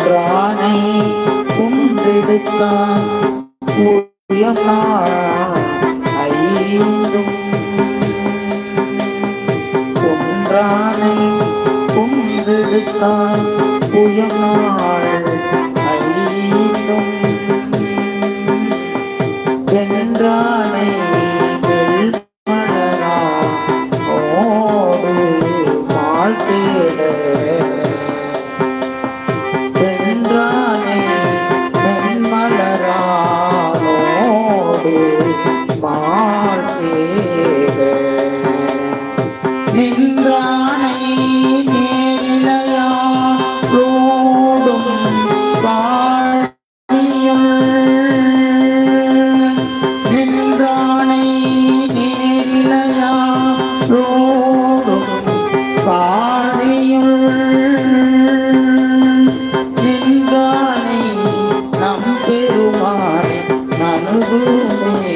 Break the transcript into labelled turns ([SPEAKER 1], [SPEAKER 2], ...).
[SPEAKER 1] ஒன்றானை குன்றெடுத்தான் ஐந்தும். ஒன்றானை குன்றெடுத்தான் புயனாள் ஐந்தும். என்றானை நின்றானை நேரிலையாரோடும் வாழியுள் நின்றானை நேரிலையாரோடும் வாழியுள் நின்றானை நம் பெருமானை மனுகுமே